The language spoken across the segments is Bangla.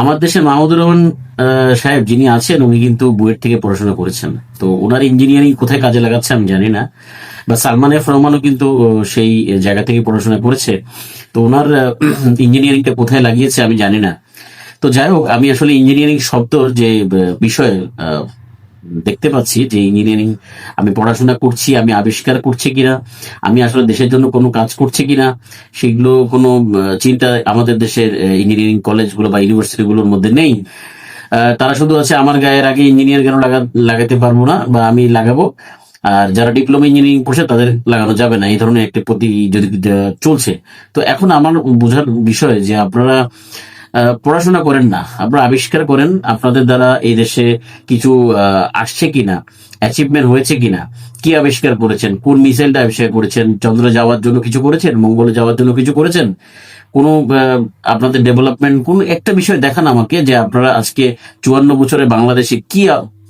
আমার দেশে মাহমুদুর রহমান সাহেব যিনি আছেন, উনি কিন্তু বুয়েট থেকে পড়াশোনা করেছেন। তো ওনার ইঞ্জিনিয়ারিং কোথায় কাজে লাগাচ্ছে আমি জানি না। বা সালমান এফ রহমানও কিন্তু সেই জায়গা থেকে পড়াশোনা করেছে। তো ওনার ইঞ্জিনিয়ারিংটা কোথায় লাগিয়েছে আমি জানি না। তো যাই হোক, আমি আসলে ইঞ্জিনিয়ারিং শব্দ যে বিষয় দেখতে পাচ্ছি যে ইঞ্জিনিয়ারিং আমি পড়াশোনা করছি, আমি আবিষ্কার করছি কিনা, আমি আসলে দেশের জন্য কোনো কাজ করছি কিনা, সেগুলো কোনো চিন্তা আমাদের দেশের ইঞ্জিনিয়ারিং কলেজগুলো বা ইউনিভার্সিটিগুলোর মধ্যে নেই। তারা শুধু আছে আমার গায়ের আগে ইঞ্জিনিয়ার কেন লাগা, লাগাতে পারব না বা আমি লাগাবো? আর যারা ডিপ্লোমা ইঞ্জিনিয়ারিং করছে তাদের লাগানো যাবে না, এই ধরনের একটি প্রতি যদি চলছে। তো এখন আমার বোঝার বিষয় যে আপনারা পড়াশোনা করেন না। আপনারা আবিষ্কার করেন আপনাদের দ্বারা এই দেশে কিছু আসছে কিনা অ্যাচিভমেন্ট হয়েছে কিনা, কি আবিষ্কার করেছেন, কোন মিসাইলটা আবিষ্কার করেছেন, চন্দ্রে যাওয়ার জন্য কিছু করেছেন, মঙ্গলে যাওয়ার জন্য কিছু করেছেন, কোনো আপনাদের ডেভেলপমেন্ট কোন একটা বিষয় দেখান আমাকে যে আপনারা আজকে চুয়ান্ন বছরে বাংলাদেশে কি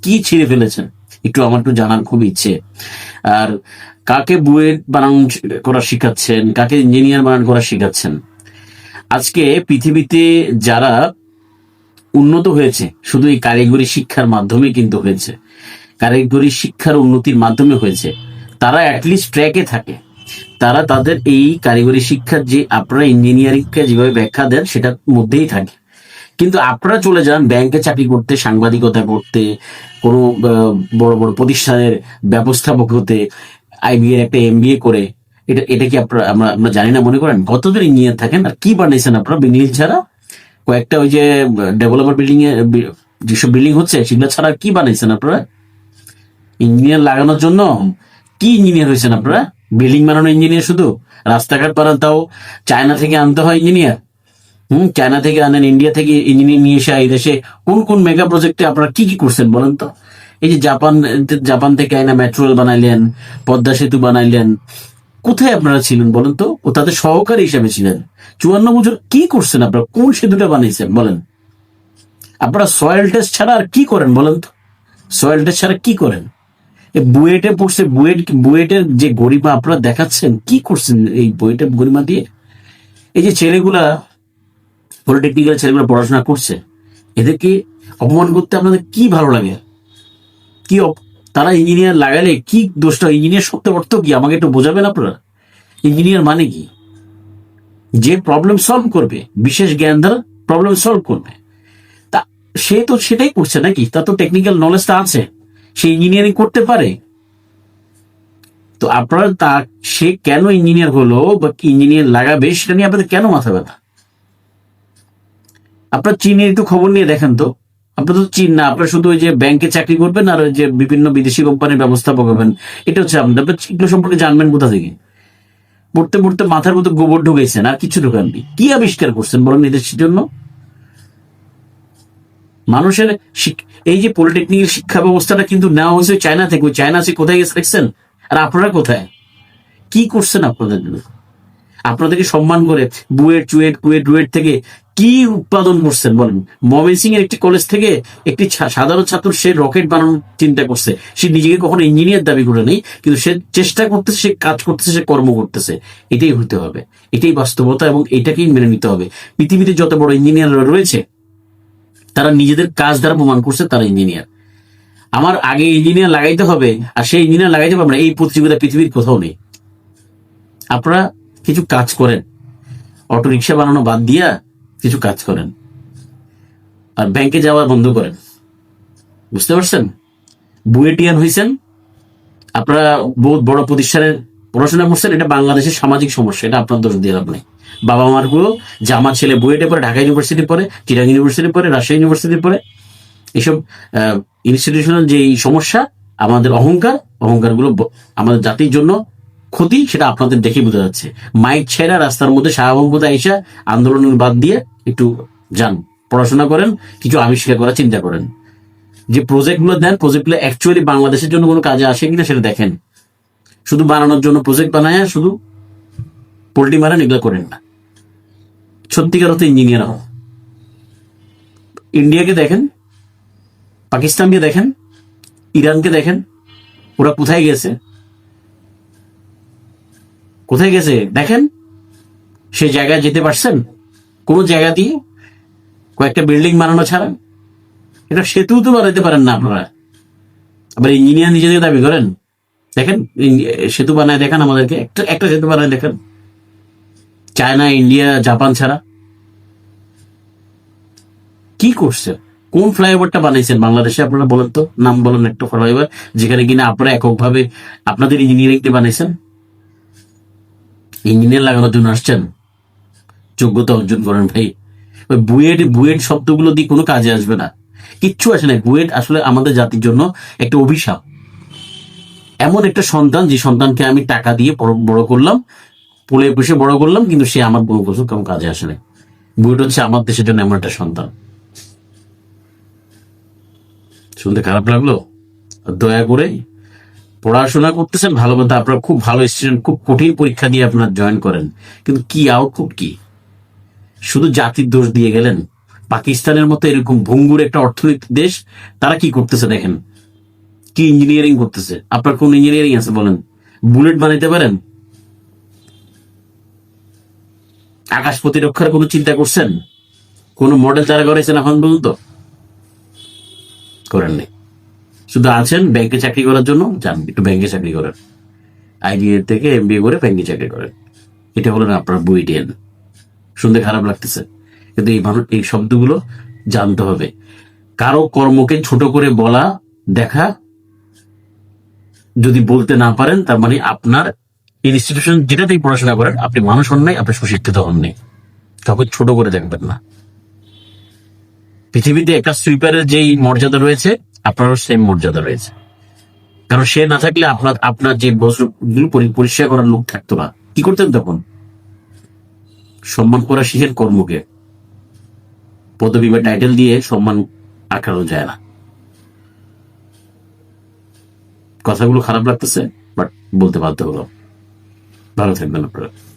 কি ছিঁড়ে ফেলেছেন, একটু আমার একটু জানার খুব ইচ্ছে। আর কাকে বুয়েট বানান করা শিখাচ্ছেন, কাকে ইঞ্জিনিয়ার বানান করা শিখাচ্ছেন? আজকে পৃথিবীতে যারা উন্নত হয়েছে, শুধু এই কারিগরি শিক্ষার মাধ্যমে কিন্তু হয়েছে, কারিগরি শিক্ষার উন্নতির মাধ্যমে হয়েছে, তারা অ্যাটলিস্ট ট্র্যাকে থাকে। তারা তাদের এই কারিগরি শিক্ষার যে আপনারা ইঞ্জিনিয়ারিংকে যেভাবে ব্যাখ্যা দেন, সেটার মধ্যেই থাকে। কিন্তু আপনারা চলে যান ব্যাংকে চাকরি করতে সাংবাদিকতা করতে কোনো বড় বড় প্রতিষ্ঠানের ব্যবস্থাপক হতে আইবিএ একটা এমবিএ করে এটা এটা কি আপনারা, আমরা আমরা জানি না, মনে করেন? কতদিন ইঞ্জিনিয়ার থাকেন আর কি বানিয়েছেন আপনারা? বিল্ডিং ছাড়া? কয়েকটা ওই যে ডেভেলপার বিল্ডিং এ যেসব বিল্ডিং হচ্ছে, সেগুলো ছাড়া কি বানাইছেন আপনারা? ইঞ্জিনিয়ার লাগানোর জন্য কি ইঞ্জিনিয়ার হয়েছেন আপনারা? বিল্ডিং বানানো ইঞ্জিনিয়ার শুধু? রাস্তাঘাট বানান তাও? চায়না থেকে আনতে হয় ইঞ্জিনিয়ার হুম, চায়না থেকে আনেন, ইন্ডিয়া থেকে ইঞ্জিনিয়ার নিয়ে এসে, এই দেশে কোন কোন মেগা প্রজেক্টে আপনারা কি কি করছেন বলেন তো? এই যে জাপান জাপান থেকে আইনা মেট্রো রেল বানাইলেন, পদ্মা সেতু বানাইলেন কোথায় আপনারা ছিলেন বলেন তো? ও তাদের সহকারী হিসেবে ছিলেন। চুয়ান্ন বছর কি করছেন আপনারা? কোন সেতুটা বানিয়েছেন বলেন? আপনারা সয়েল টেস্ট ছাড়া আর কি করেন বলেন তো? সয়েল টেস্ট ছাড়া কি করেন? বুয়েটে পড়ছে, বুয়েট, বুয়েটের যে গরিমা আপনারা দেখাচ্ছেন, কি করছেন এই বুয়েটের গরিমা দিয়ে? এই যে ছেলেগুলা পলিটেকনিক্যাল ছেলেগুলো পড়াশোনা করছে, এদেরকে অপমান করতে আপনাদের কি ভালো লাগে? কি তারা ইঞ্জিনিয়ার লাগালে কি দোষটা? ইঞ্জিনিয়ার শব্দ অর্থ কি? আমাকে একটু বোঝাবেন আপনারা? ইঞ্জিনিয়ার মানে কি? যে প্রবলেম সলভ করবে, বিশেষ জ্ঞান দ্বারা প্রবলেম সলভ করবে। তা সে তো সেটাই করছে নাকি? তার তো টেকনিক্যাল নলেজটা আছে। সে ইঞ্জিনিয়ারিং করতে পারে। তো আপনারা তা সে কেন ইঞ্জিনিয়ার হলো বা ইঞ্জিনিয়ার লাগাবে, সেটা নিয়ে আপনাদের কেন মাথা ব্যথা? আপনার চীনের একটু খবর নিয়ে দেখেন তো। আপনার তো চীন না, আপনার শুধু ওই যে ব্যাংকে চাকরি করবেন আর ওই যে বিভিন্ন বিদেশি কোম্পানির ব্যবস্থাপক হবেন। এটা হচ্ছে আপনার এগুলো সম্পর্কে জানবেন কোথা থেকে? পড়তে পড়তে মাথার মতো গোবর ঢুকেছেন আর কিছু ঢুকাননি। কি আবিষ্কার করছেন বলেন এই জন্য? মানুষের এই যে পলিটেকনিক শিক্ষা ব্যবস্থাটা কিন্তু নেওয়া হয়েছে চায়না থেকে। ওই চায়না সে কোথায় গেছে দেখছেন? আর আপনারা কোথায়? কি করছেন আপনাদের জন্য? আপনাদেরকে সম্মান করে বুয়েট, চুয়েট, কুয়েট, রুয়েট থেকে কি উৎপাদন করছেন বলেন? ময়মনসিং এর একটি কলেজ থেকে একটি সাধারণ ছাত্র সে রকেট বানানোর চিন্তা করছে। সে নিজেকে কখনো ইঞ্জিনিয়ার দাবি করে নেই, কিন্তু সে চেষ্টা করতেছে, সে কাজ করতেছে, সে কর্ম করতেছে। এটাই হতে হবে। এটাই বাস্তবতা এবং এটাকেই মেনে নিতে হবে। পৃথিবীতে যত বড় ইঞ্জিনিয়ার রয়েছে, তারা নিজেদের কাজ দ্বারা প্রমাণ করছে তারা ইঞ্জিনিয়ার আমার আগে ইঞ্জিনিয়ার লাগাইতে হবে, আর সেই ইঞ্জিনিয়ার লাগাইতে পারবে না, এই প্রতিযোগিতা পৃথিবীর কোথাও নেই। আপনারা কিছু কাজ করেন। অটো রিক্সা বানানো বাদ দিয়া কিছু কাজ করেন। আর ব্যাংকে যাওয়া বন্ধ করেন। বুঝতে পারছেন? বুয়েটিয়ান হয়েছেন আপনারা বহুত বড় প্রতিষ্ঠানের পড়াশোনা করছেন, এটা বাংলাদেশের সামাজিক সমস্যা, এটা আপনার দোষ দিয়ে লাভ নেই। বাবা মারগুলো আমার ছেলে বুয়েটে পড়ে, ঢাকা ইউনিভার্সিটি পড়ে, চিরাং ইউনিভার্সিটি পড়ে, রাজশাহী ইউনিভার্সিটি পড়ে। এইসব ইনস্টিটিউশনাল যে সমস্যা, আমাদের অহংকার অহংকারগুলো আমাদের জাতির জন্য ক্ষতি সেটা আপনাদের দেখে বোঝা যাচ্ছে। মাইক ছেড়া রাস্তার মধ্যে সাহাবঙ্গতা এসে আন্দোলনের বাদ দিয়ে একটু যান, পড়াশোনা করেন, কিছু আবিষ্কার করার চিন্তা করেন। যে প্রজেক্টগুলো দেন, প্রজেক্টগুলো অ্যাকচুয়ালি বাংলাদেশের জন্য কোনো কাজে আসে কিনা সেটা দেখেন। শুধু বানানোর জন্য প্রজেক্ট বানায় শুধু পোল্ট্রি মারেন, এগুলো করেন না। সত্যিকার অর্থে ইঞ্জিনিয়ার হন ইন্ডিয়াকে দেখেন পাকিস্তানকে দেখেন ইরানকে দেখেন, ওরা কোথায় গেছে? কোথায় গেছে? দেখেন। সেই জায়গায় যেতে পারছেন? কোন জায়গা দিয়ে? কয়েকটা বিল্ডিং বানানো ছাড়া? এটা সেতু তো বানাইতে পারেন না আপনারা। আবার ইঞ্জিনিয়ার নিজেদের দাবি করেন। দেখেন সেতু বানায় দেখান আমাদেরকে। একটা একটা সেতু বানায় দেখেন। চায়না, ইন্ডিয়া, জাপান ছাড়া। কি করছে? কোন ফ্লাইওভারটা বানাইছেন বাংলাদেশে আপনারা বলেন তো? নাম বলেন একটা ফ্লাইওভার যেখানে কিনা আপনারা এককভাবে আপনাদের ইঞ্জিনিয়ারিং দিয়ে বানাইছেন। ইঞ্জিনিয়ার লাগানোর জন্য আসছেন। যোগ্যতা অর্জন করেন ভাই। ওই বুয়েট বুয়েট শব্দগুলো দিয়ে কোনো কাজে আসবে না। কিচ্ছু আসে না। বুয়েট আসলে আমাদের জাতির জন্য একটা অভিশাপ। এমন একটা সন্তান, যে সন্তানকে আমি টাকা দিয়ে বড়- করলাম, পোলে পুষে বড় করলাম, কিন্তু সে আমার কোনো কিছু কেমন কাজে আসে না। বুয়েট হচ্ছে আমার দেশের জন্য এমন একটা সন্তান। শুনতে খারাপ লাগল? দয়া করে পড়াশোনা করতেছেন, ভালো মতো আপনারা খুব ভালো স্টুডেন্ট খুব কঠিন পরীক্ষা দিয়ে আপনার জয়েন করেন। কিন্তু কি আউটপুট কি? শুধু জাতির দোষ দিয়ে গেলেন? পাকিস্তানের মতো এরকম ভঙ্গুর একটা অর্থনৈতিক দেশ, তারা কি করতেছে দেখেন? কি ইঞ্জিনিয়ারিং করতেছে? আপনার কোন ইঞ্জিনিয়ারিং আছে বলেন? বুলেট বানাইতে পারেন? আকাশ প্রতিরক্ষার কোনো চিন্তা করছেন? কোন মডেল তারা করেছেন এখন পর্যন্ত? করেননি শুধু আছেন, ব্যাংকে চাকরি করার জন্য যান, একটু ব্যাংকে চাকরি করেন। আইডিএ থেকে এমবিএ করে ব্যাংকে চাকরি করেন। এটা হলেন আপনার বুইডিয়ান শুনতে খারাপ লাগতেছে, কিন্তু এই মানুষ, এই শব্দগুলো জানতে হবে। কারও কর্মকে ছোট করে বলা, দেখা, যদি বলতে না পারেন, তার মানে আপনার ইনস্টিটিউশন যেটাতেই পড়াশোনা করেন, আপনি মানুষ হন নাই, আপনি সুশিক্ষিত হন নাই। কাউকে ছোট করে দেখবেন না। পৃথিবীতে একটা সুইপারের যেই মর্যাদা রয়েছে আপনারও সেম মর্যাদা রয়েছে। কারণ সে না থাকলে আপনার আপনার যে বস্তুগুলো পরি- পরিষ্কার করার লোক থাকতো না। কি করতেন তখন? সম্মান করা শিখেন কর্মকে। পদবি বা টাইটেল দিয়ে সম্মান আটকানো যায় না। কথাগুলো খারাপ লাগতেছে বাট বলতে বাধ্য হলো ভালো থাকবেন আপনারা।